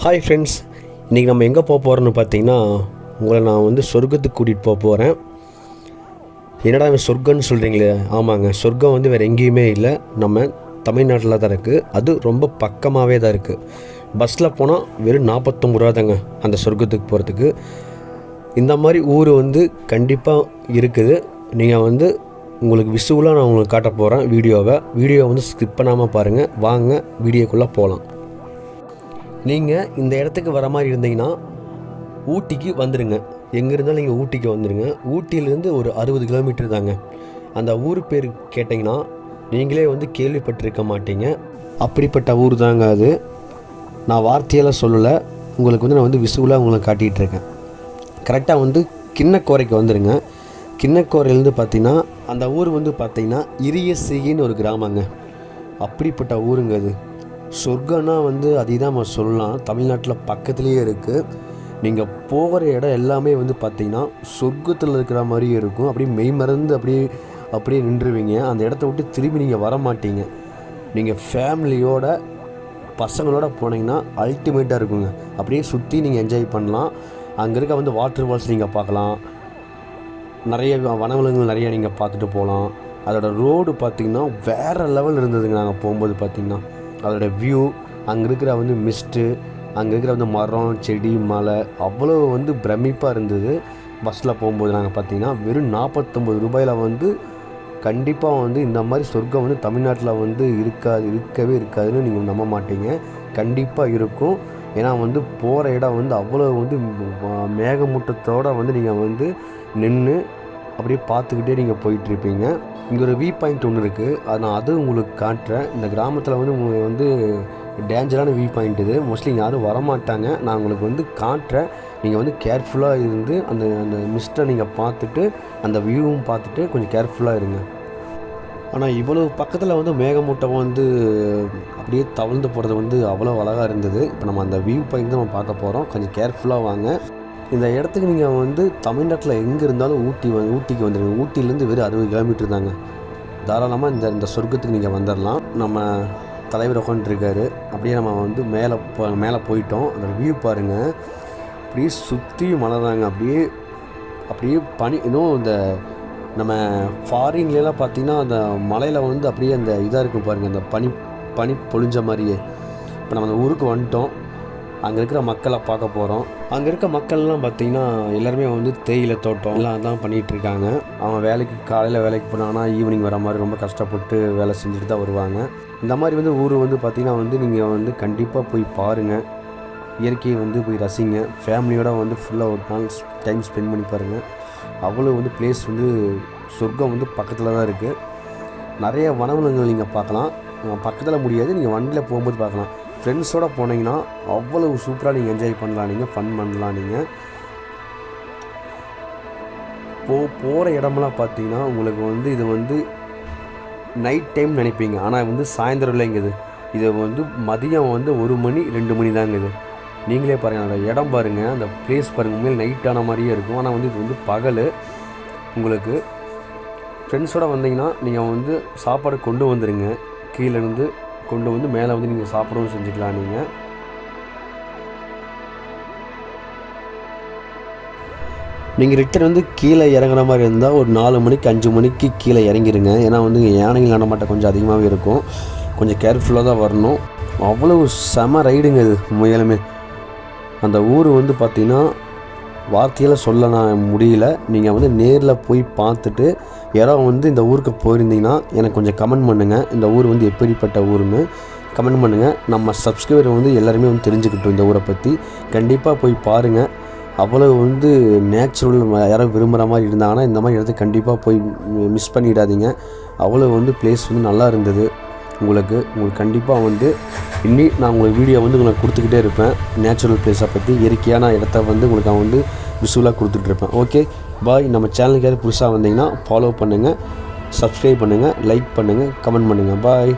Hi friends இன்றைக்கி நம்ம எங்கே போக போகிறோன்னு பார்த்தீங்கன்னா உங்களை நான் வந்து சொர்க்கத்துக்கு கூட்டிகிட்டு போக போகிறேன் என்னடா அவன் சொர்க்கம்னு சொல்கிறீங்களே ஆமாங்க சொர்க்கம் வந்து வேறு எங்கேயுமே இல்லை. நம்ம தமிழ்நாட்டில் தான் இருக்குது அது ரொம்ப பக்கமாகவே தான் இருக்குது பஸ்ஸில் போனால் வெறும் நாற்பத்தொம்பது ரூபா தாங்க அந்த சொர்க்கத்துக்கு போகிறதுக்கு இந்த மாதிரி ஊர் வந்து கண்டிப்பாக இருக்குது. நீங்கள் வந்து உங்களுக்கு விசுவலாக நான் உங்களுக்கு காட்ட போகிறேன் வீடியோவை. வீடியோவை வந்து ஸ்கிப் பண்ணாமல் பாருங்கள் வாங்க வீடியோக்குள்ளே போகலாம் நீங்கள் இந்த இடத்துக்கு வர மாதிரி இருந்தீங்கன்னா ஊட்டிக்கு வந்துடுங்க எங்கே இருந்தாலும் நீங்கள் ஊட்டிக்கு வந்துடுங்க ஊட்டியிலேருந்து ஒரு அறுபது கிலோமீட்டர் தாங்க. அந்த ஊர் பேர் கேட்டிங்கன்னா நீங்களே வந்து கேள்விப்பட்டிருக்க மாட்டீங்க. அப்படிப்பட்ட ஊர் தாங்க அது. நான் வார்த்தையெல்லாம் சொல்லலை. உங்களுக்கு வந்து நான் வந்து விசுவலாக உங்களுக்கு காட்டிகிட்ருக்கேன் கரெக்டாக வந்து கிண்ணக்கோரைக்கு வந்துடுங்க கிண்ணக்கோரையிலேருந்து பார்த்தீங்கன்னா அந்த ஊர் வந்து பார்த்திங்கன்னா இரிய சிகின்னு ஒரு கிராமங்க. அப்படிப்பட்ட ஊருங்க அது. சொர்க்கம்னா வந்து அதை தான் நம்ம சொல்லலாம். தமிழ்நாட்டில் பக்கத்துலேயே இருக்குது நீங்கள் போகிற இடம் எல்லாமே வந்து பார்த்தீங்கன்னா சொர்க்கத்தில் இருக்கிற மாதிரியே இருக்கும். அப்படியே மெய் மறந்து அப்படியே அப்படியே நின்றுவீங்க. அந்த இடத்த விட்டு திரும்பி நீங்கள் வர மாட்டீங்க நீங்கள் ஃபேமிலியோட பசங்களோட போனீங்கன்னா அல்டிமேட்டாக இருக்குங்க. அப்படியே சுற்றி நீங்கள் என்ஜாய் பண்ணலாம். அங்கே இருக்க வந்து வாட்டர் ஃபால்ஸ் நீங்கள் பார்க்கலாம். நிறைய வனவிலங்குகள் நிறைய நீங்கள் பார்த்துட்டு போகலாம். அதோட ரோடு பார்த்திங்கன்னா வேறு லெவல் இருந்ததுங்க. நாங்கள் போகும்போது பார்த்திங்கன்னா அதோட வியூ அங்கே இருக்கிற வந்து மிஸ்ட்டு அங்கே இருக்கிற வந்து மரம் செடி மலை அவ்வளோ வந்து பிரமிப்பாக இருந்தது. பஸ்ஸில் போகும்போது நாங்கள் பார்த்தீங்கன்னா வெறும் நாற்பத்தொம்பது ரூபாயில் வந்து கண்டிப்பாக வந்து இந்த மாதிரி சொர்க்கம் வந்து தமிழ்நாட்டில் வந்து இருக்காது இருக்கவே இருக்காதுன்னு நீங்கள் நம்ப மாட்டீங்க. கண்டிப்பாக இருக்கும். ஏன்னா வந்து போகிற இடம் வந்து அவ்வளோ வந்து மேகமூட்டத்தோடு வந்து நீங்கள் வந்து நின்று அப்படியே பார்த்துக்கிட்டே நீங்கள் போயிட்டுருப்பீங்க இங்கே ஒரு வியூ பாயிண்ட் ஒன்று இருக்குது அது நான் அது உங்களுக்கு காட்டுறேன். இந்த கிராமத்தில் வந்து உங்களுக்கு வந்து டேஞ்சரான வியூ பாயிண்ட் இது. மோஸ்ட்லி யாரும் வரமாட்டாங்க. நான் உங்களுக்கு வந்து காட்டுறேன். நீங்கள் வந்து கேர்ஃபுல்லாக இருந்து அந்த அந்த மிஸ்ட்டை நீங்கள் பார்த்துட்டு அந்த வியூவும் பார்த்துட்டு கொஞ்சம் கேர்ஃபுல்லாக இருங்க. ஆனால் இவ்வளோ பக்கத்தில் வந்து மேகமூட்டம் வந்து அப்படியே தவழ்ந்து போகிறது வந்து அவ்வளோ அழகாக இருந்தது. இப்போ நம்ம அந்த வியூ பாயிண்ட் தான் நம்ம பார்க்க போகிறோம் கொஞ்சம் கேர்ஃபுல்லாக வாங்க. இந்த இடத்துக்கு நீங்கள் வந்து தமிழ்நாட்டில் எங்கே இருந்தாலும் ஊட்டி வந்து ஊட்டிக்கு வந்துடுங்க ஊட்டிலேருந்து வெறும் அறுபது கிலோமீட்டர் தாங்க. தாராளமாக இந்த இந்த சொர்க்கத்துக்கு நீங்கள் வந்துடலாம் நம்ம தலைவர் உட்காந்துருக்காரு அப்படியே நம்ம வந்து மேலே போ மேலே போயிட்டோம். அந்த வியூ பாருங்கள் அப்படியே சுற்றி மலை தாங்க. அப்படியே அப்படியே பனி இன்னும் இந்த நம்ம ஃபாரின்லாம் பார்த்தீங்கன்னா அந்த மலையில் வந்து அப்படியே அந்த இதாக இருக்கும் பாருங்கள் அந்த பனி பனி பொழிஞ்ச மாதிரியே. இப்போ நம்ம அந்த ஊருக்கு வந்துட்டோம். அங்கே இருக்கிற மக்களை பார்க்க போகிறோம் அங்கே இருக்க மக்கள்லாம் பார்த்திங்கன்னா எல்லாருமே வந்து தேயிலை தோட்டம் எல்லாம் தான் பண்ணிகிட்டு இருக்காங்க. அவன் வேலைக்கு காலையில் வேலைக்கு போனாங்கன்னா ஈவினிங் வர மாதிரி ரொம்ப கஷ்டப்பட்டு வேலை செஞ்சுட்டு தான் வருவாங்க. இந்த மாதிரி வந்து ஊர் வந்து பார்த்திங்கன்னா வந்து நீங்கள் வந்து கண்டிப்பாக போய் பாருங்கள் இயற்கையை வந்து போய் ரசிங்க. ஃபேமிலியோட வந்து ஃபுல்லாக ஒரு நாள் டைம் ஸ்பெண்ட் பண்ணி பாருங்கள் அவ்வளோ வந்து பிளேஸ் வந்து சொர்க்கம் வந்து பக்கத்தில் தான் இருக்குது நிறைய வனவிலங்குகள் நீங்கள் பார்க்கலாம். பக்கத்தில் முடியாது. நீங்கள் வண்டியில் போகும்போது பார்க்கலாம். ஃப்ரெண்ட்ஸோடு போனீங்கன்னா அவ்வளவு சூப்பராக நீங்கள் என்ஜாய் பண்ணலாம். நீங்கள் ஃபன் பண்ணலாம் நீங்கள் போ போகிற இடமெல்லாம் பார்த்தீங்கன்னா உங்களுக்கு வந்து இது வந்து நைட் டைம் நினைப்பீங்க. ஆனால் வந்து சாயந்தரம் இல்லைங்குது இது. வந்து மதியம் வந்து ஒரு மணி ரெண்டு மணி தாங்குது நீங்களே பாருங்கள் அந்த இடம் பாருங்கள் அந்த பிளேஸ் பாருங்கள் உண்மையில் நைட்டான மாதிரியே இருக்கும். ஆனால் வந்து இது வந்து பகல். உங்களுக்கு ஃப்ரெண்ட்ஸோட வந்தீங்கன்னா நீங்கள் வந்து சாப்பாடு கொண்டு வந்துடுங்க கீழேருந்து கொண்டு வந்து மேலே வந்து நீங்கள் சாப்பிடவும் செஞ்சுக்கலாம் நீங்கள். நீங்கள் ரிட்டர்ன் வந்து கீழே இறங்குற மாதிரி இருந்தால் ஒரு நாலு மணிக்கு அஞ்சு மணிக்கு கீழே இறங்கிடுங்க ஏன்னா வந்து இங்கே யானைகள் நடமாட்டம் கொஞ்சம் அதிகமாகவே இருக்கும். கொஞ்சம் கேர்ஃபுல்லாக தான் வரணும். அவ்வளவு செம ரைடுங்க இது முயலுமே. அந்த ஊர் வந்து பார்த்திங்கன்னா வார்த்தையில் சொல்ல நான் முடியல. நீங்கள் வந்து நேரில் போய் பார்த்துட்டு யாரோ வந்து இந்த ஊருக்கு போயிருந்தீங்கன்னா எனக்கு கொஞ்சம் கமெண்ட் பண்ணுங்கள் இந்த ஊர் வந்து எப்படிப்பட்ட ஊர்னு கமெண்ட் பண்ணுங்கள் நம்ம சப்ஸ்கிரைபர் வந்து எல்லாருமே வந்து தெரிஞ்சுக்கிட்டோம் இந்த ஊரை பற்றி கண்டிப்பாக போய் பாருங்கள் அவ்வளவு வந்து நேச்சுரல் யாரோ விரும்புகிற மாதிரி இருந்தாங்கன்னா இந்த மாதிரி இடத்துக்கு கண்டிப்பாக போய் மிஸ் பண்ணிடாதீங்க. அவ்வளோ வந்து பிளேஸ் வந்து நல்லா இருந்தது. உங்களுக்கு உங்களுக்கு கண்டிப்பாக வந்து இன்னி நான் உங்களுக்கு வீடியோ வந்து உங்களுக்கு கொடுத்துக்கிட்டே இருப்பேன். நேச்சுரல் பிளேஸை பற்றி இயற்கையான இடத்த வந்து உங்களுக்கு நான் வந்து விசுவலாக கொடுத்துட்ருப்பேன் ஓகே பாய் நம்ம சேனலுக்கு யாரும் புதுசாக வந்தீங்கன்னா ஃபாலோ பண்ணுங்கள் சப்ஸ்கிரைப் பண்ணுங்கள் லைக் பண்ணுங்கள் கமெண்ட் பண்ணுங்கள் பாய்